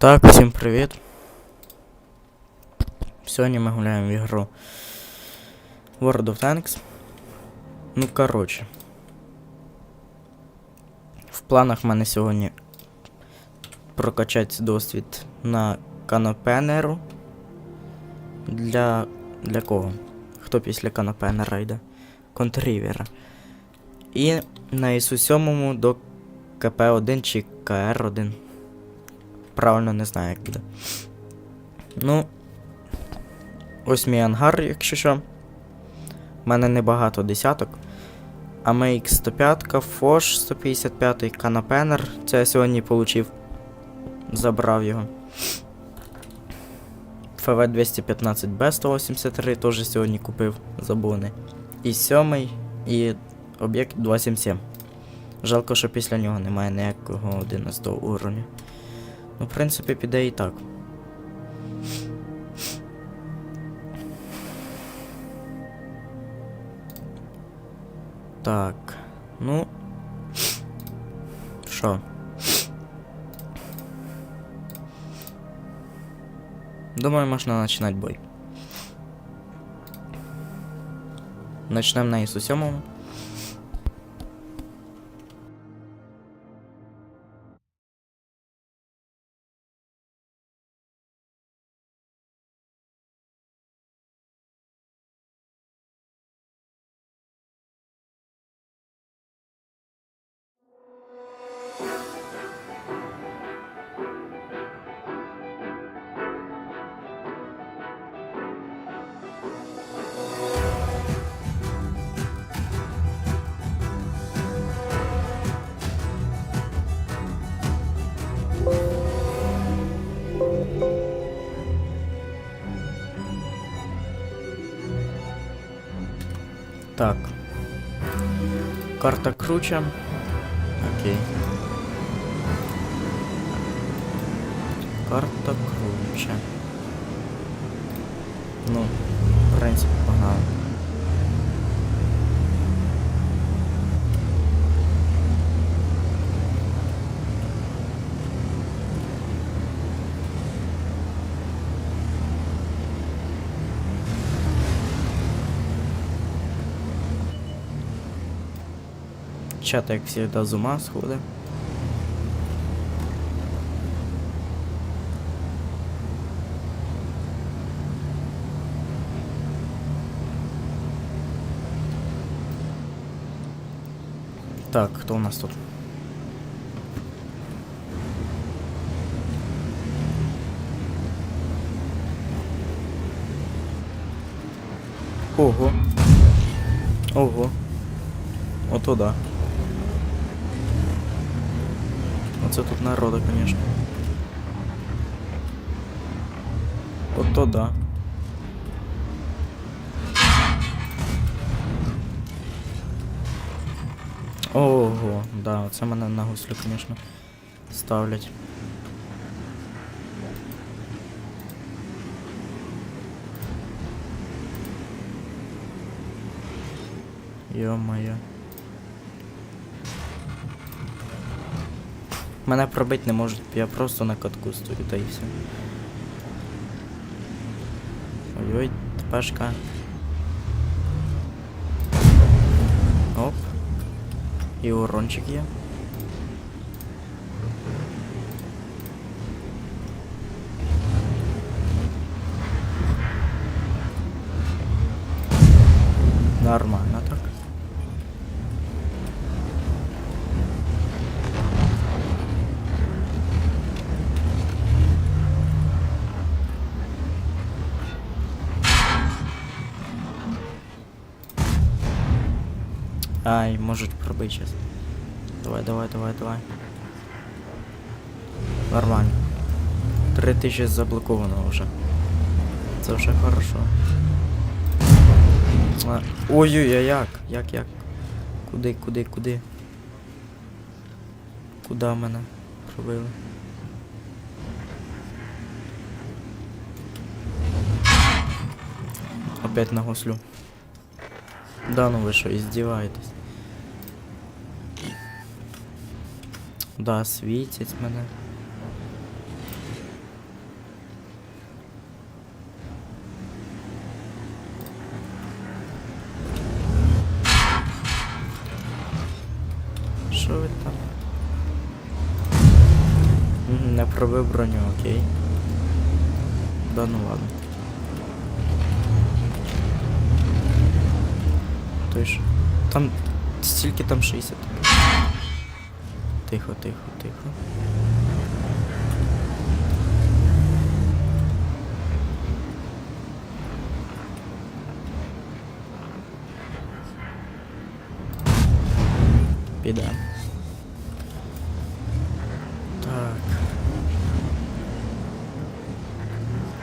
Так, всім привіт. Сьогодні ми гуляємо в ігру World of Tanks. Ну, коротше. В планах в мене сьогодні прокачати досвід на канопенеру. Для. Для кого? Хто після канопенера йде? Контрівера. І на ісу 7 до КП1 чи КР1. Правильно не знаю, як буде. Ну. Ось мій ангар, якщо що. У мене небагато десяток. AMX 105, Foch 155, Канапенер. Це я сьогодні получив. Забрав його. ФВ 215Б 183 теж сьогодні купив забуний. І сьомий, і об'єкт 277. Жалко, що після нього немає ніякого 11 уровня. Ну, в принципі, піде і так. Так. Ну. Що? Думаю, можна починати бой. Начнемо на ісу 7. Так. Карта круче. Окей. Карта круче. Ну, в принципі, погнали. Чат, як завжди, з ума сходить. Так, хто у нас тут? Ого. Ого. Ото да. Оце тут народа, конечно. Ото да. Ого, да, оце мене на гуслю, конечно, ставлять. Йо-моє. Мене пробити не можуть, я просто на катку стою, та і все. Ой-ой, тпешка. Оп. І урончик є. Можуть сейчас. Давай, давай, давай, давай. Нормально. Три тисячі заблоковано вже. Це вже хорошо. Ой-ой, а як? Як, як? Куди, куди, куди? Куда мене пробили? Опять на гослю. Да ну ви що, издеваетесь? Да, світять мене. Що ви там? Не пробив броню, окей. Да ну ладно. Той ж. Там стільки там 60. Тихо, тихо, тихо. Піде. Так.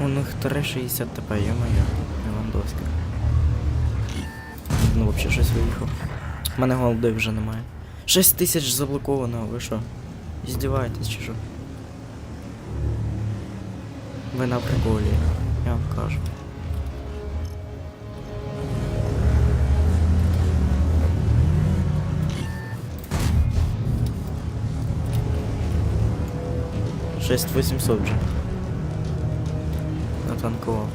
У них 3,60 ТП, ё-моё, Левандовська. Ну, вообще щось виїхав. У мене голди вже немає. 6 тисяч заблоковано, ви що? Здіваєтесь чи що? Ви на приколі, я вам кажу. Шесть восемьсот же. Натанковал.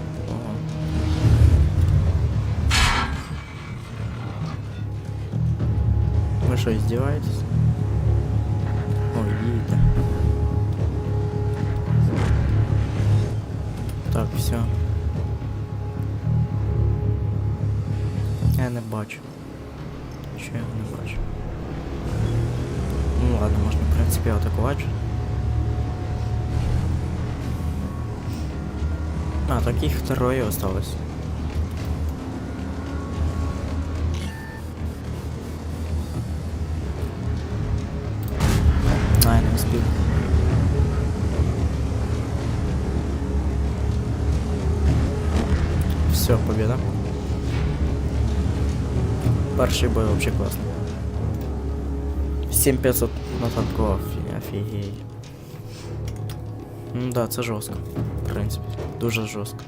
Что, издеваетесь? Ой, видите. Так, все. Я не бачу. Що я не бачу? Ну ладно, можна, в принципі, атакувати. А, таких трое осталось. Все, победа. Перший бой вообще классный. 7500 на танков, офігеть. Ну да, це жорстко. В принципі, дуже жорстко.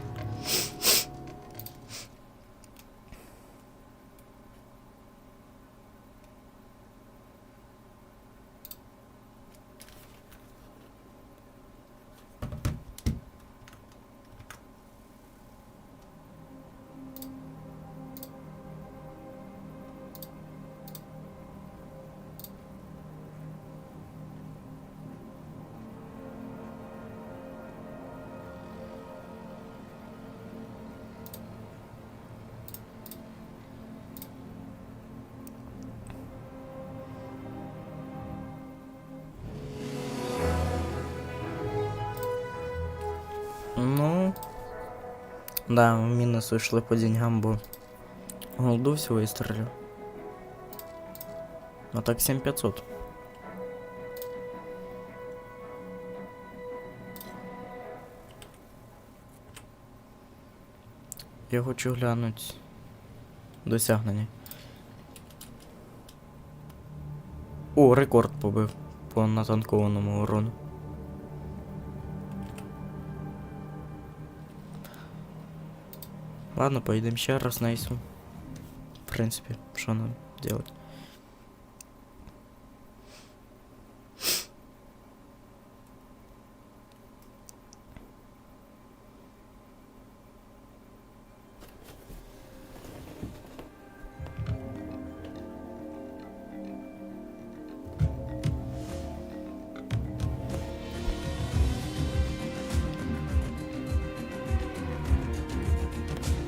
Да, в мінус ушли по деньгам, бо голду всього вистрелив. А так 7500. Я хочу глянути досягнення. О, рекорд побив по натанкованому урону. Ладно, поїдемо ще раз на ісу. В принципі, що нам делать?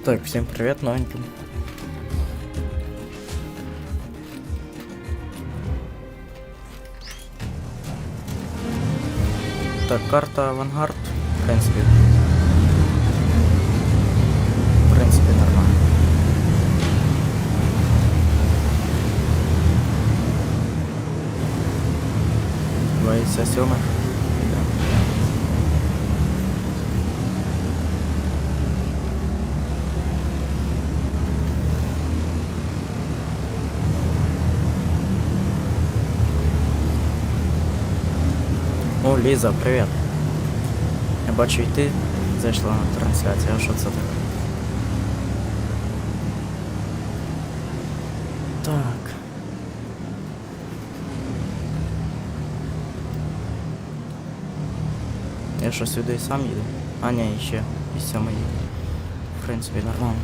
Так, всем привет, новеньким. Так, карта Авангард, в принципе. В принципе, нормально. Двадцать сьоме. Ліза, привіт. Я бачу і ти зайшла на трансляцію, а що це таке? Так. Я що сюди сам їду? А ні, ще і сьомий їду. В принципі, нормально.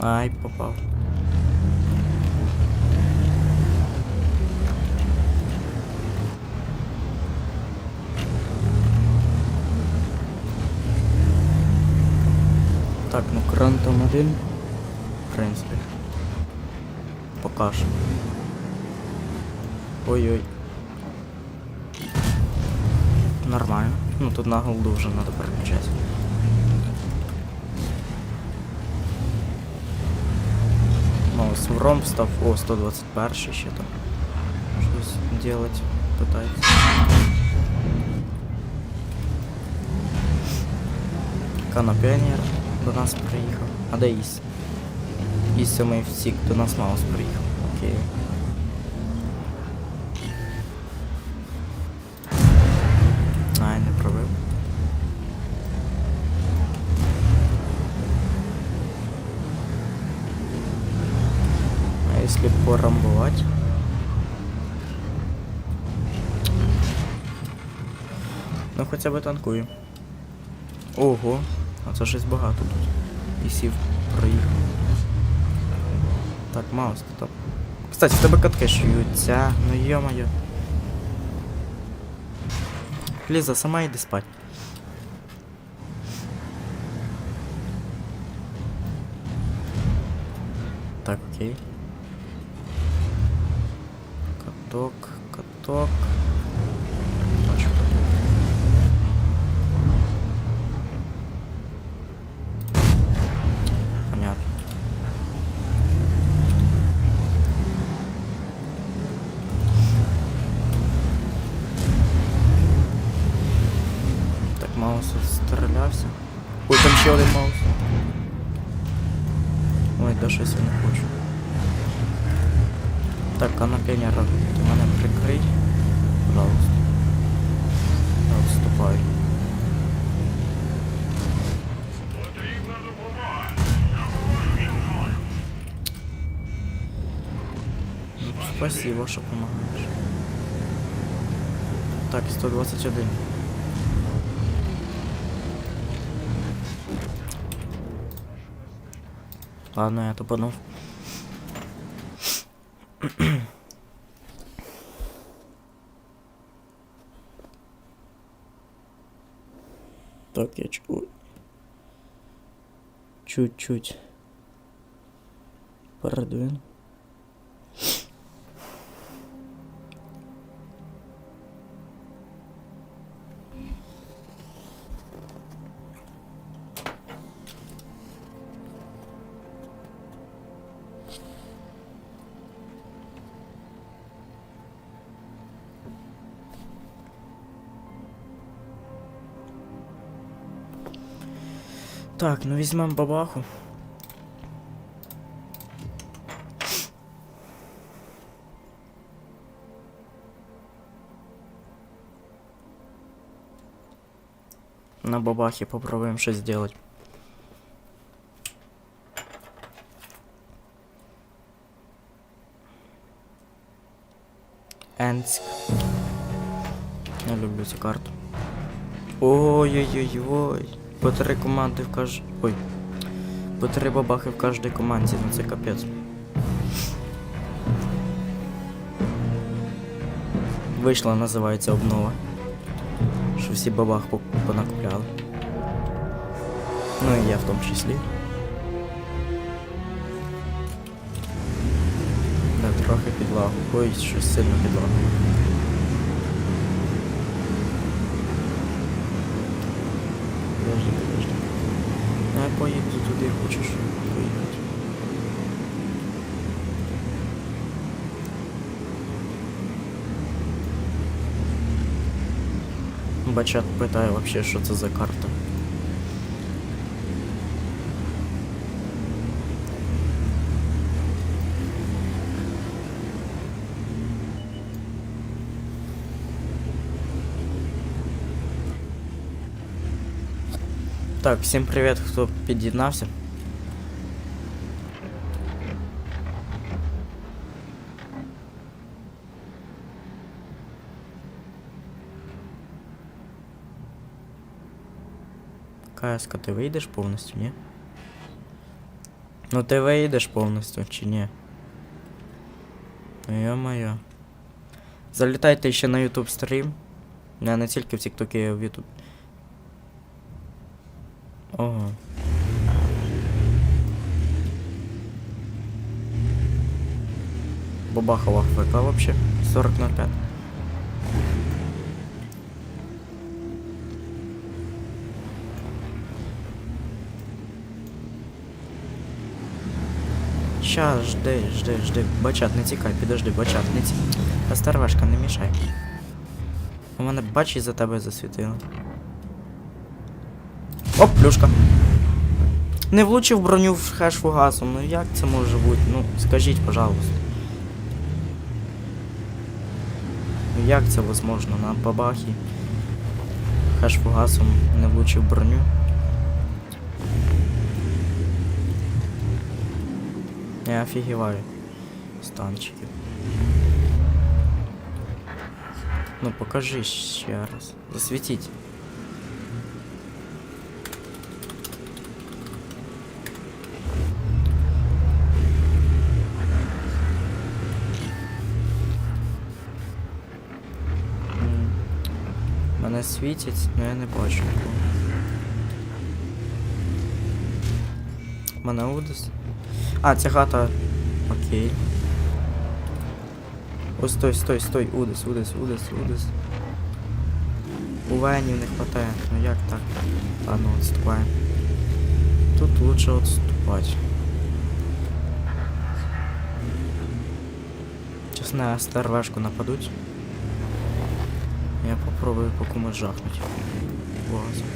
Ай, попав. Так, ну кран там один. В принципі. Покаж. Ой-ой. Нормально. Ну тут на голду надо переключати. Маус в ром став. О, 121 ще там. Щось делать пытается. Канопіонер до нас приїхав. А де Іс? Іс сьомий втік, до нас Маус приїхав. Окей. Ай, не пробив. А если порамбовать? Ну хоча б танкую. Ого, а це щось багато тут. І проїхав. Так, Маус, там. Кстати, тебе катки шуються. Ну йо-моє. Ліза, сама йди спать. Так, окей. Каток, каток. Спасибо, що допомагаєш. Так, 121. Ладно, я тупанув. Так, я чуть... Чуть-чуть. Продвину. Так, ну візьмемо бабаху. На бабахе попробуем что сделать. Энск. Я люблю цю карту. Ой-ой-ой-ой. По три команди в кож... Ой. По три бабахи в кожній команді, ну це капець. Вийшла, називається обнова. Що всі бабах по- понакупляли. Ну і я в тому числі. Да, трохи підлагу. Ой, щось сильно підлагу. Подожди, подожди. Ну, Я поїду туди, хочеш поїхати. Бачат питає вообще, що це за карта. Так, всім привіт, хто під'єднався. КСК, ти вийдеш повністю, ні? Ну ти вийдеш повністю чи ні? Йо-моє. Залітайте ще на YouTube стрім. Не, не тільки в TikTok, а й в YouTube. Ага. Бабахова хвика вообще. 40 на 5. Ща, жди, жди, жди. Бачат, не тікай, підожди, бачат, не тікай. Старвашка, не мішай. У мене бач і за тебе засвітило. Оп, плюшка. Не влучив броню в хеш фугасом. Ну як це може бути? Ну, скажіть, пожалуйста. Ну як це возможно на бабахі? Хеш фугасом не влучив броню. Я офігіваю. Станчиків. Ну покажи ще раз. Засвітіть. Світять, але я не бачу. Мене Удис. А, ця хата. Окей. Ось стой, стой, стой, Удис, Удис, Удис, Удис. У Венів не хватає. Ну як так? Ладно, отступаем. Тут лучше. Сейчас на старвашку нападуть. Я попробую по комусь жахнуть. Глазом.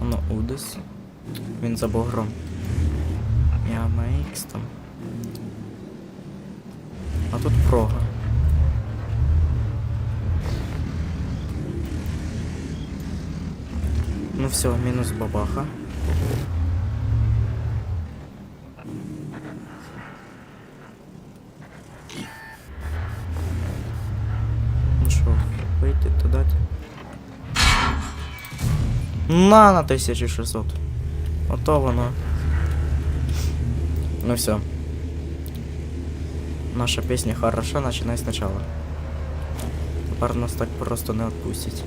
Воно Удис. Він за бугром. Я Мейкс там. А тут прога. Ну все, мінус бабаха. На на 1600. Ото воно. Ну все. Наша песня хороша, начинай сначала. Тепер нас так просто не відпустять.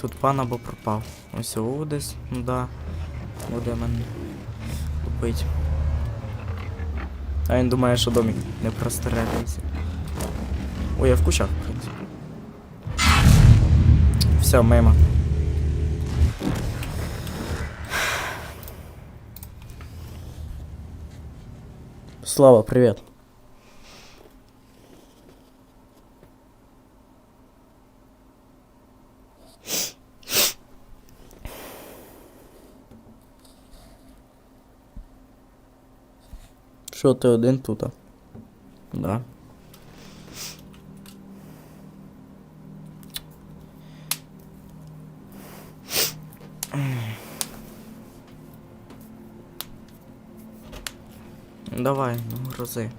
Тут пан або пропав. Ось Удес, ну да. Буде мене купить. А він думає, що домик не простреляється. Ой, я в кущах, в принципі. Все, мимо. Слава, привет. Що ти один тут? Да. Давай, ну грози.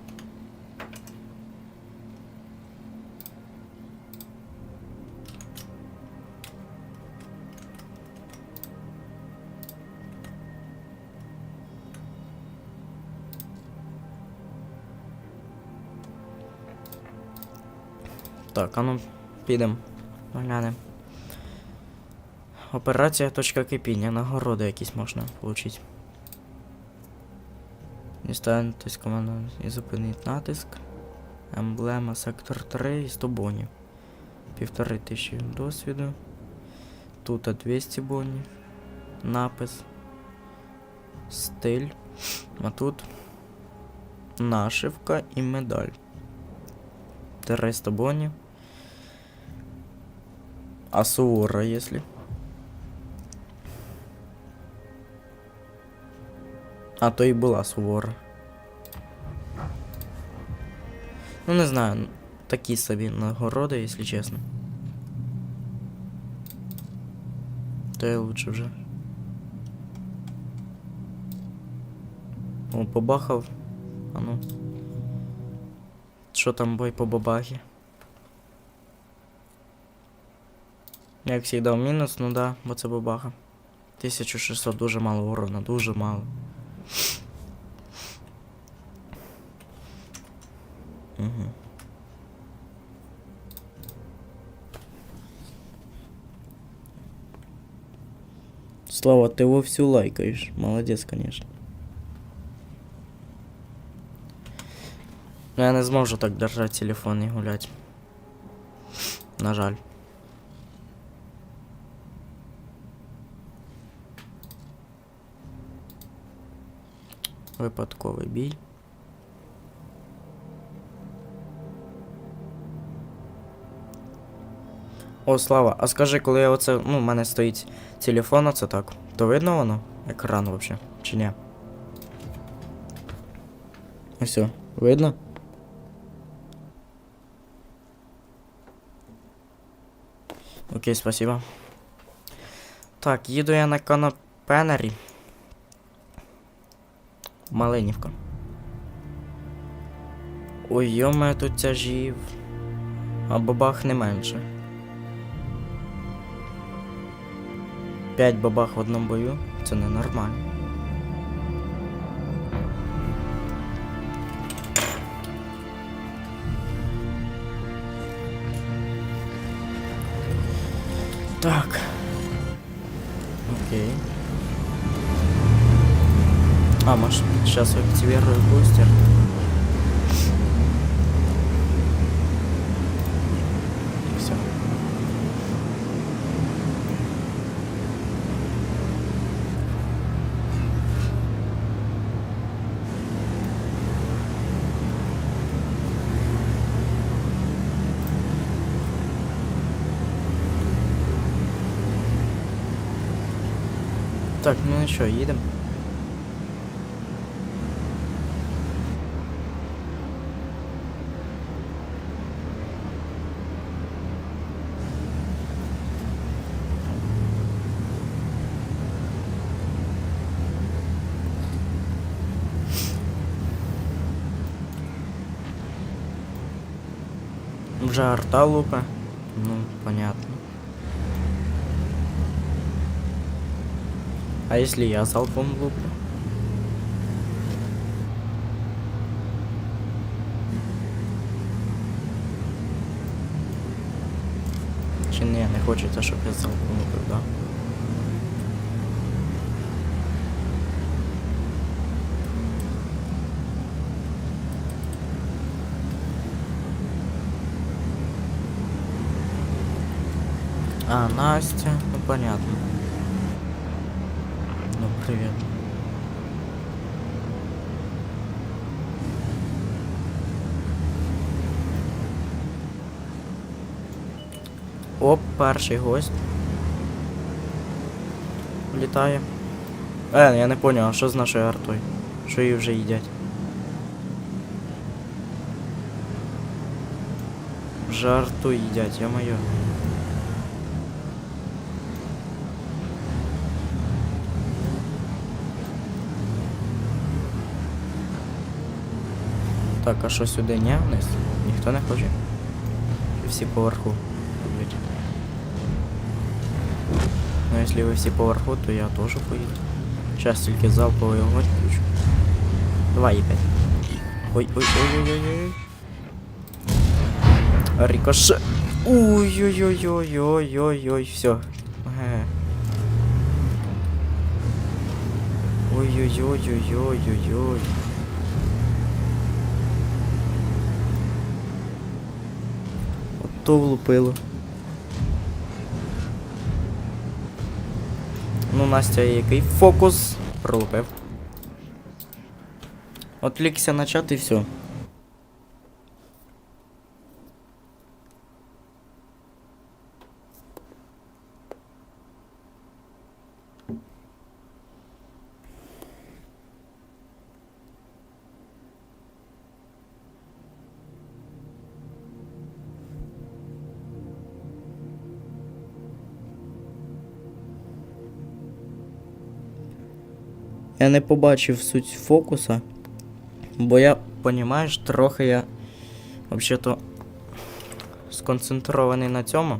Так, а ну підемо. Глянемо. Операція точка кипіння. Нагороди якісь можна отримати. Дістаньтесь команду і зупиніть натиск. Емблема сектор 3 і 100 бонів. Півтори тисячі досвіду. Тут 200 бонів. Напис. Стиль. А тут нашивка і медаль. 300 бонів. А сувора, если. А то і була сувора. Ну не знаю, такі собі нагороди, якщо чесно. То я лучше вже. О, побахав. А ну. Що там бой по бабахі? Як завжди в мінус, ну да, бо це бабаха. 1600 дуже мало урона, дуже мало. Угу. Слава, ти вовсю лайкаєш. Молодець, конечно. Ну я не зможу так держати телефон і гуляти. На жаль. Випадковий бій. О, Слава, а скажи, коли я оце, ну, в мене стоїть телефон, оце так, то видно воно? Екран вообще, чи ні? Ось, видно? Окей, спасибо. Так, їду я на конопенері. Малинівка. Ой, йоме тут тяжів. А бабах не менше. П'ять бабах в одному бою. Це ненормально. Так. Окей. А, может, сейчас активирую бустер. Так, ну що, їдемо. Вже арта лупа. Ну, понятно. А если я залпом луплю? Чи не, не хочеться, щоб я залпом лупив, да? А, Настя, ну понятно. Привет. Оп, перший гость. Літає. Е, я не поняв, а що з нашою артою? Що її вже їдять? Вже арту їдять, я-моє. Так, а що сюди ні вниз? Ніхто не хоче. Всі поверху люблять. Ну, якщо ви всі поверху, то я теж поїду. Зараз тільки залповий огонь включу. Давай, їбать. Ой, ой, ой, ой, ой, ой. Рикоше. Ой-ой-ой-ой-ой-ой-ой, все. Ой-ой-ой-ой-ой-ой-ой. Ото влупило. Ну, Настя, який фокус пролупив. Отлікся на чат і все. Я не побачив суть фокуса, бо я, понімаєш, трохи я взагалі-то сконцентрований на цьому.